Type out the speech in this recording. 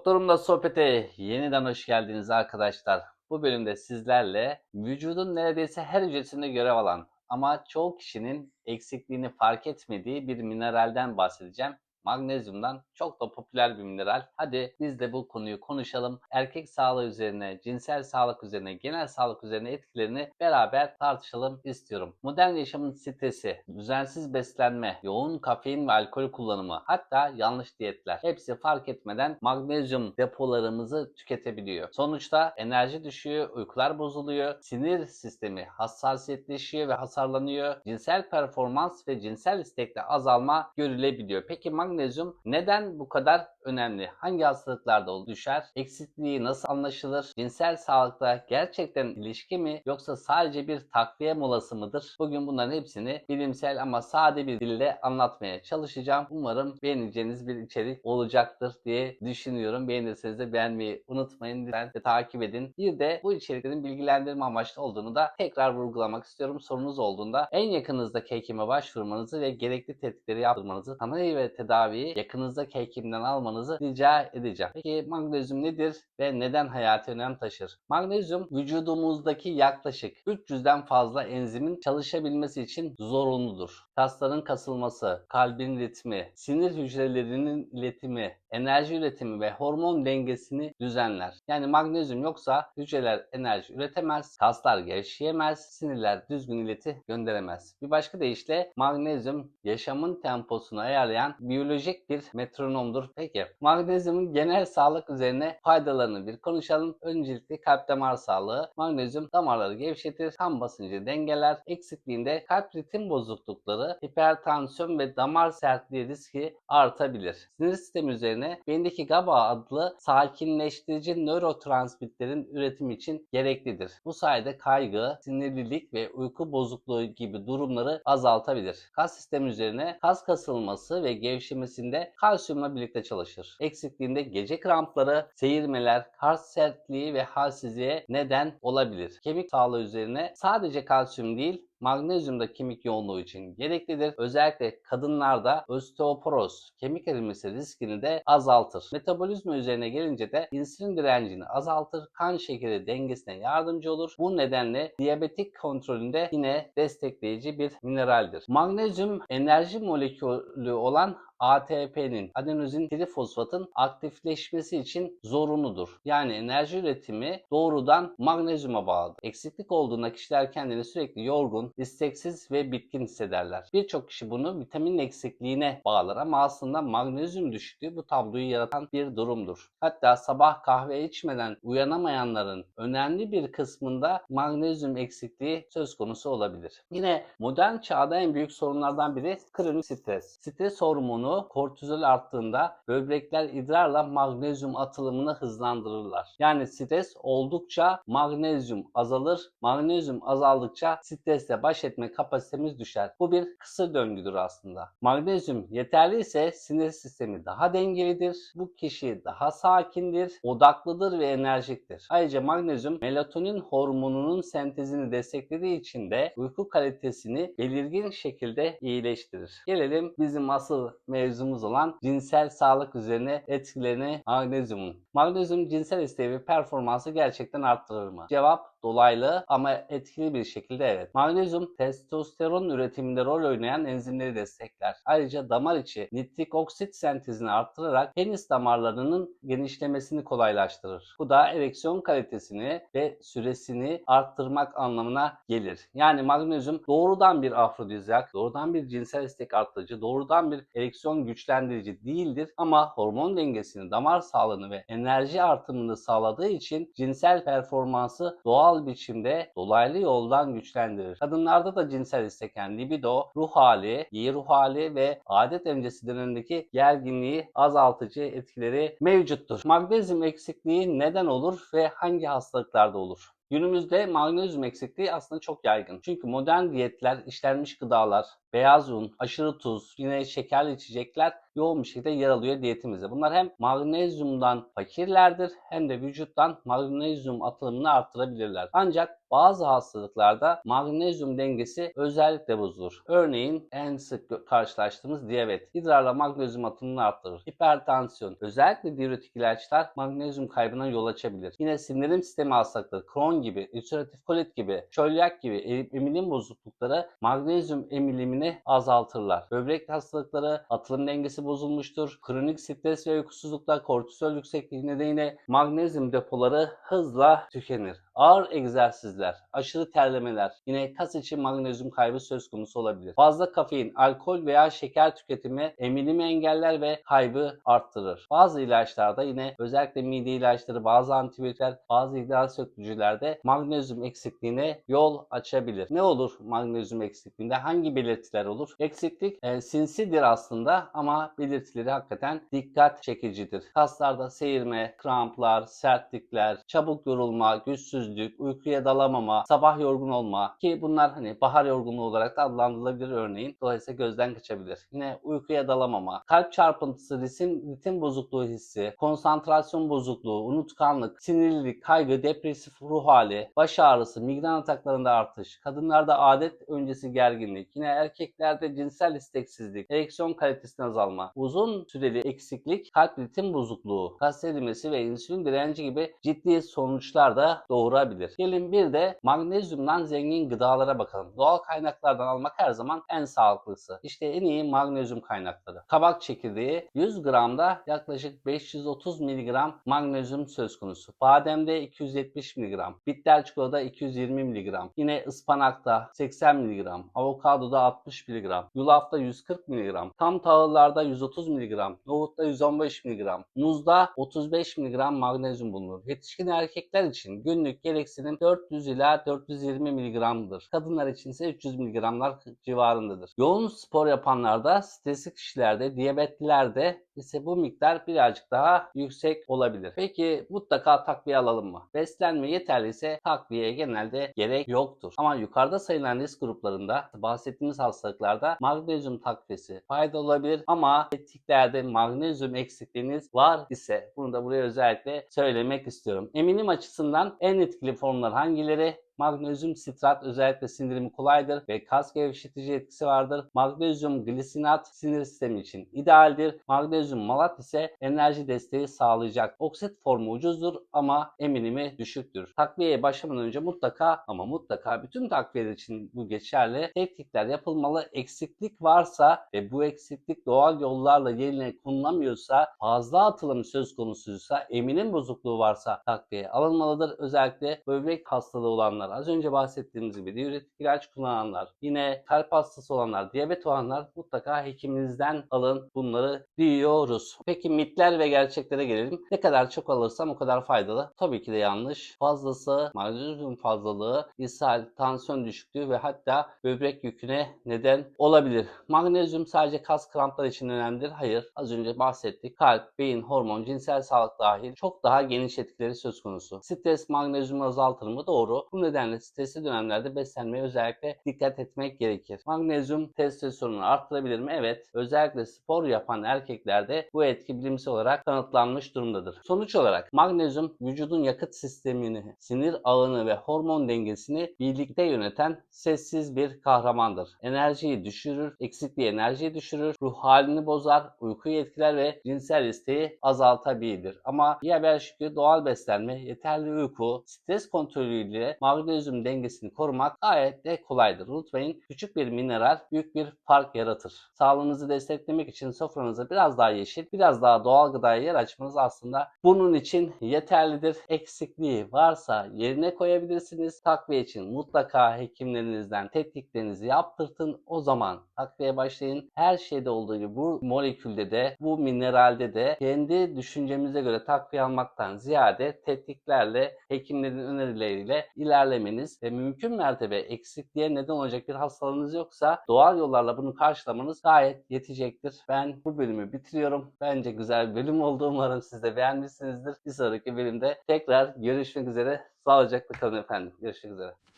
Doktorumla sohbete yeniden hoş geldiniz arkadaşlar. Bu bölümde sizlerle vücudun neredeyse her hücresinde görev alan ama çoğu kişinin eksikliğini fark etmediği bir mineralden bahsedeceğim. Magnezyumdan çok da popüler bir mineral. Hadi biz de bu konuyu konuşalım. Erkek sağlığı üzerine, cinsel sağlık üzerine, genel sağlık üzerine etkilerini beraber tartışalım istiyorum. Modern yaşamın stresi, düzensiz beslenme, yoğun kafein ve alkol kullanımı, hatta yanlış diyetler hepsi fark etmeden magnezyum depolarımızı tüketebiliyor. Sonuçta enerji düşüyor, uykular bozuluyor, sinir sistemi hassasiyetleşiyor ve hasarlanıyor. Cinsel performans ve cinsel istekte azalma görülebiliyor. Peki magnezyum neden bu kadar önemli? Hangi hastalıklarda düşer? Eksikliği nasıl anlaşılır? Cinsel sağlıkta gerçekten ilişki mi yoksa sadece bir takviye molası mıdır? Bugün bunların hepsini bilimsel ama sade bir dille anlatmaya çalışacağım. Umarım beğeneceğiniz bir içerik olacaktır diye düşünüyorum. Beğenirseniz de beğenmeyi unutmayın. Lütfen de takip edin. Bir de bu içeriklerin bilgilendirme amaçlı olduğunu da tekrar vurgulamak istiyorum. Sorunuz olduğunda en yakınızdaki hekime başvurmanızı ve gerekli tetkikleri yaptırmanızı, tanıyı ve tedaviyi yakınızdaki hekimden almanızı rica edeceğim. Peki magnezyum nedir ve neden hayati önem taşır? Magnezyum vücudumuzdaki yaklaşık 300'den fazla enzimin çalışabilmesi için zorunludur. Kasların kasılması, kalbin ritmi, sinir hücrelerinin iletimi, enerji üretimi ve hormon dengesini düzenler. Yani magnezyum yoksa hücreler enerji üretemez, kaslar gevşeyemez, sinirler düzgün ileti gönderemez. Bir başka deyişle magnezyum yaşamın temposunu ayarlayan biyolojik bir metronomdur. Peki magnezyumun genel sağlık üzerine faydalarını bir konuşalım. Öncelikle kalp damar sağlığı. Magnezyum damarları gevşetir, kan basıncı dengeler, eksikliğinde kalp ritim bozuklukları, hipertansiyon ve damar sertliği riski artabilir. Sinir sistemi üzerine beyindeki GABA adlı sakinleştirici nörotransmitterin üretimi için gereklidir. Bu sayede kaygı, sinirlilik ve uyku bozukluğu gibi durumları azaltabilir. Kas sistemi üzerine kas kasılması ve gevşemesinde kalsiyumla birlikte çalışır. Eksikliğinde gece krampları, seyirmeler, kas sertliği ve halsizliğe neden olabilir. Kemik sağlığı üzerine sadece kalsiyum değil, Magnezyum da kemik yoğunluğu için gereklidir. Özellikle kadınlarda osteoporoz, kemik erimesi riskini de azaltır. Metabolizma üzerine gelince de insülin direncini azaltır, kan şekeri dengesine yardımcı olur. Bu nedenle diyabetik kontrolünde yine destekleyici bir mineraldir. Magnezyum enerji molekülü olan ATP'nin adenozin trifosfatın aktifleşmesi için zorunludur. Yani enerji üretimi doğrudan magnezyuma bağlıdır. Eksiklik olduğunda kişiler kendini sürekli yorgun, isteksiz ve bitkin hissederler. Birçok kişi bunu vitamin eksikliğine bağlar ama aslında magnezyum düşüklüğü bu tabloyu yaratan bir durumdur. Hatta sabah kahve içmeden uyanamayanların önemli bir kısmında magnezyum eksikliği söz konusu olabilir. Yine modern çağda en büyük sorunlardan biri kronik stres. Stres hormonu kortizol arttığında böbrekler idrarla magnezyum atılımını hızlandırırlar. Yani stres oldukça magnezyum azalır. Magnezyum azaldıkça stresle baş etme kapasitemiz düşer. Bu bir kısır döngüdür aslında. Magnezyum yeterli ise sinir sistemi daha dengelidir. Bu kişi daha sakindir, odaklıdır ve enerjiktir. Ayrıca magnezyum melatonin hormonunun sentezini desteklediği için de uyku kalitesini belirgin şekilde iyileştirir. Gelelim bizim asıl mevzumuz olan cinsel sağlık üzerine etkilerini magnezyumun. Magnezyum cinsel isteği ve performansı gerçekten arttırır mı? Cevap dolaylı ama etkili bir şekilde evet. Magnezyum testosteron üretiminde rol oynayan enzimleri destekler. Ayrıca damar içi nitrik oksit sentezini arttırarak penis damarlarının genişlemesini kolaylaştırır. Bu da ereksiyon kalitesini ve süresini arttırmak anlamına gelir. Yani magnezyum doğrudan bir afrodizyak, doğrudan bir cinsel istek arttırıcı, doğrudan bir ereksiyon güçlendirici değildir ama hormon dengesini, damar sağlığını ve enerji artımını sağladığı için cinsel performansı doğal doğal biçimde dolaylı yoldan güçlendirir. Kadınlarda da cinsel istek libido, ruh hali, iyi ruh hali ve adet öncesi dönemindeki gerginliği azaltıcı etkileri mevcuttur. Magnezyum eksikliği neden olur ve hangi hastalıklarda olur? Günümüzde magnezyum eksikliği aslında çok yaygın. Çünkü modern diyetler, işlenmiş gıdalar, beyaz un, aşırı tuz, yine şekerli içecekler yoğun bir şekilde yer alıyor diyetimizde. Bunlar hem magnezyumdan fakirlerdir hem de vücuttan magnezyum atılımını arttırabilirler. Ancak bazı hastalıklarda magnezyum dengesi özellikle bozulur. Örneğin en sık karşılaştığımız diyabet. İdrarla magnezyum atımını arttırır. Hipertansiyon. Özellikle diüretik ilaçlar magnezyum kaybına yol açabilir. Yine sindirim sistemi hastalıkları, Crohn gibi, ülseratif kolit gibi, çölyak gibi emilim bozuklukları magnezyum emilimini azaltırlar. Böbrek hastalıkları, atılım dengesi bozulmuştur. Kronik stres ve uykusuzlukta kortizol yüksekliği nedeniyle magnezyum depoları hızla tükenir. Ağır egzersizler, aşırı terlemeler, yine kas için magnezyum kaybı söz konusu olabilir. Fazla kafein, alkol veya şeker tüketimi emilimi engeller ve kaybı arttırır. Bazı ilaçlarda yine özellikle mide ilaçları, bazı antibiyotikler, bazı idrar sökücülerde magnezyum eksikliğine yol açabilir. Ne olur magnezyum eksikliğinde? Hangi belirtiler olur? Eksiklik e, sinsidir aslında ama belirtileri hakikaten dikkat çekicidir. Kaslarda seyirme, kramplar, sertlikler, çabuk yorulma, güçsüzlük, uykuya dalamama, sabah yorgun olma ki bunlar hani bahar yorgunluğu olarak da adlandırılabilir örneğin. Dolayısıyla gözden kaçabilir. Yine uykuya dalamama, kalp çarpıntısı, ritim, ritim bozukluğu hissi, konsantrasyon bozukluğu, unutkanlık, sinirlilik, kaygı, depresif ruh hali, baş ağrısı, migren ataklarında artış, kadınlarda adet öncesi gerginlik, yine erkeklerde cinsel isteksizlik, ereksiyon kalitesinin azalma, uzun süreli eksiklik, kalp ritim bozukluğu, kas erimesi ve insülin direnci gibi ciddi sonuçlar da doğurabilir. Gelin bir de magnezyumdan zengin gıdalara bakalım. Doğal kaynaklardan almak her zaman en sağlıklısı. İşte en iyi magnezyum kaynakları. Kabak çekirdeği 100 gramda yaklaşık 530 mg magnezyum söz konusu. Bademde 270 mg, bitter çikolata 220 mg, yine ıspanakta 80 mg, avokadoda 60 mg, yulafta 140 mg, tam tahıllarda 130 mg, nohutta 115 mg, muzda 35 mg magnezyum bulunur. Yetişkin erkekler için günlük gereksinim 400 ila 420 mg'dır. Kadınlar için ise 300 mg'lar civarındadır. Yoğun spor yapanlarda, stresli kişilerde, diyabetlilerde ise bu miktar birazcık daha yüksek olabilir. Peki mutlaka takviye alalım mı? Beslenme yeterliyse takviyeye genelde gerek yoktur. Ama yukarıda sayılan risk gruplarında bahsettiğimiz hastalıklarda magnezyum takviyesi faydalı olabilir ama etiklerde magnezyum eksikliğiniz var ise bunu da buraya özellikle söylemek istiyorum. Eminim açısından en etkili formlar hangileri? Magnezyum sitrat özellikle sindirimi kolaydır ve kas gevşetici etkisi vardır. Magnezyum glisinat sinir sistemi için idealdir. Magnezyum malat ise enerji desteği sağlayacak. Oksit formu ucuzdur ama eminimi düşüktür. Takviyeye başlamadan önce mutlaka ama mutlaka bütün takviyeler için bu geçerli. Tetkikler yapılmalı. Eksiklik varsa ve bu eksiklik doğal yollarla yerine konulamıyorsa fazla atılım söz konusuysa eminim bozukluğu varsa takviye alınmalıdır. Özellikle böbrek hastalığı olanlar az önce bahsettiğimiz gibi diüretik ilaç kullananlar, yine kalp hastası olanlar, diyabet olanlar mutlaka hekiminizden alın bunları diyoruz. Peki mitler ve gerçeklere gelelim. Ne kadar çok alırsam o kadar faydalı. Tabii ki de yanlış. Fazlası, magnezyum fazlalığı, ishal, tansiyon düşüklüğü ve hatta böbrek yüküne neden olabilir. Magnezyum sadece kas kramplar için önemlidir. Hayır. Az önce bahsettik. Kalp, beyin, hormon, cinsel sağlık dahil çok daha geniş etkileri söz konusu. Stres magnezyumu azaltır mı? Doğru. Bu nedenle stresli dönemlerde beslenmeye özellikle dikkat etmek gerekir. Magnezyum testosteronu arttırabilir mi? Evet. Özellikle spor yapan erkeklerde bu etki bilimsel olarak kanıtlanmış durumdadır. Sonuç olarak magnezyum vücudun yakıt sistemini, sinir ağını ve hormon dengesini birlikte yöneten sessiz bir kahramandır. Enerjiyi düşürür, eksikliği enerjiyi düşürür, ruh halini bozar, uykuyu etkiler ve cinsel isteği azaltabilir. Ama iyi haber ki doğal beslenme, yeterli uyku, stres kontrolüyle magnezyum dengesini korumak gayet de kolaydır. Unutmayın küçük bir mineral büyük bir fark yaratır. Sağlığınızı desteklemek için sofranıza biraz daha yeşil, biraz daha doğal gıdaya yer açmanız aslında bunun için yeterlidir. Eksikliği varsa yerine koyabilirsiniz. Takviye için mutlaka hekimlerinizden tetkiklerinizi yaptırtın. O zaman takviye başlayın. Her şeyde olduğu gibi bu molekülde de bu mineralde de kendi düşüncemize göre takviye almaktan ziyade tetkiklerle hekimlerin önerileriyle ilerlemeniz ve mümkün mertebe eksikliğe neden olacak bir hastalığınız yoksa doğal yollarla bunu karşılamanız gayet yetecektir. Ben bu bölümü bitiriyorum. Bence güzel bir bölüm oldu. Umarım siz de beğenmişsinizdir. Bir sonraki bölümde tekrar görüşmek üzere. Sağlıcakla kalın efendim. Görüşmek üzere.